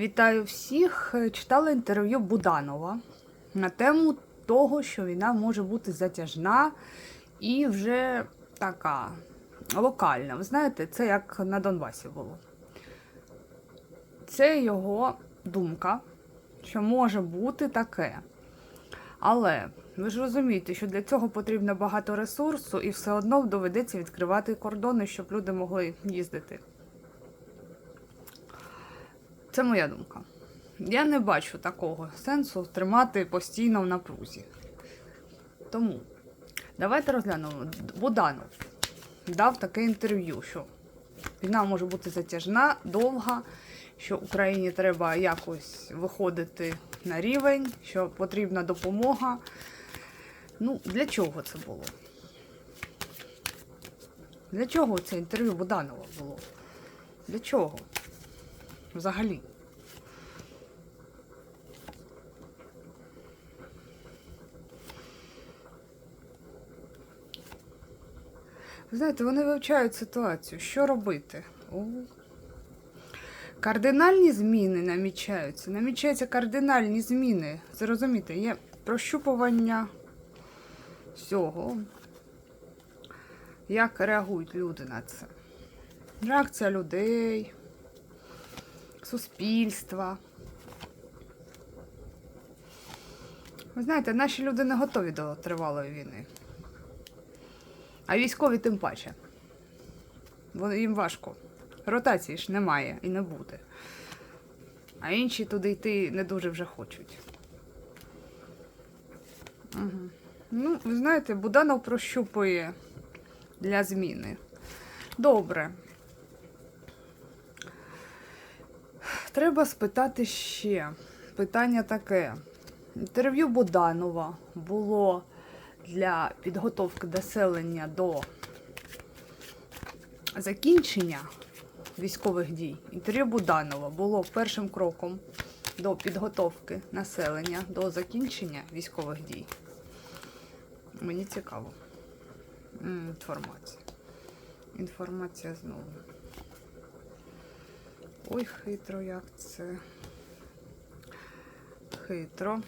Вітаю всіх. Читала інтерв'ю Буданова на тему того, що війна може бути затяжна і вже така локальна. Ви знаєте, це як на Донбасі було. Це його думка, що може бути таке. Але ви ж розумієте, що для цього потрібно багато ресурсу, і все одно доведеться відкривати кордони, щоб люди могли їздити. Це моя думка. Я не бачу такого сенсу тримати постійно в напрузі. Тому давайте розглянемо. Буданов дав таке інтерв'ю, що війна може бути затяжна, довга, що Україні треба якось виходити на рівень, що потрібна допомога. Ну, для чого це було? Для чого це інтерв'ю Буданова було? Для чого? Взагалі. Знаєте, вони вивчають ситуацію. Що робити? О. Кардинальні зміни намічаються. Намічаються кардинальні зміни. Зрозумієте, є прощупування всього. Як реагують люди на це? Реакція людей, суспільства. Ви знаєте, наші люди не готові до тривалої війни. А військові тим паче. Бо їм важко. Ротації ж немає і не буде. А інші туди йти не дуже вже хочуть. Угу. Ну, ви знаєте, Буданов прощупує для зміни. Добре. Треба спитати ще. Питання таке. Інтерв'ю Буданова було для підготовки населення до закінчення військових дій. Інтерв'ю Буданова було першим кроком до підготовки населення до закінчення військових дій. Мені цікаво. Інформація. Інформація знову. Ой, хитро, як це. Хитро.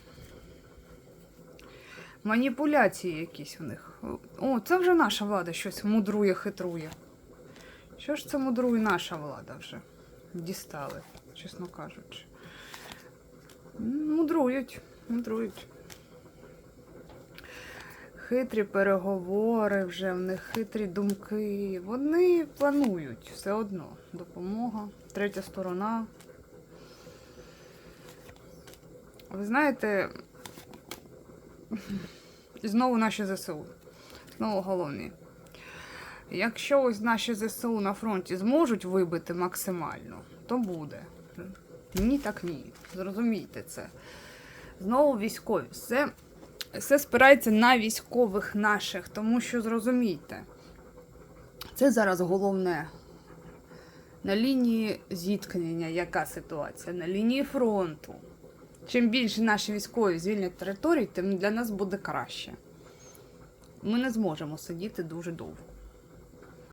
Маніпуляції якісь у них. О, це вже наша влада щось мудрує, хитрує. Що ж це мудрує наша влада вже? Дістали, чесно кажучи. Мудрують, мудрують. Хитрі переговори вже в них хитрі думки. Вони планують все одно. Допомога, третя сторона. Ви знаєте, і знову наші ЗСУ. Знову головні. Якщо ось наші ЗСУ на фронті зможуть вибити максимально, то буде. Ні, так ні. Зрозумійте це. Знову військові. Все, все спирається на військових наших, тому що зрозумійте, це зараз головне. На лінії зіткнення, яка ситуація? На лінії фронту. Чим більше наші військові звільнять територій, тим для нас буде краще. Ми не зможемо сидіти дуже довго.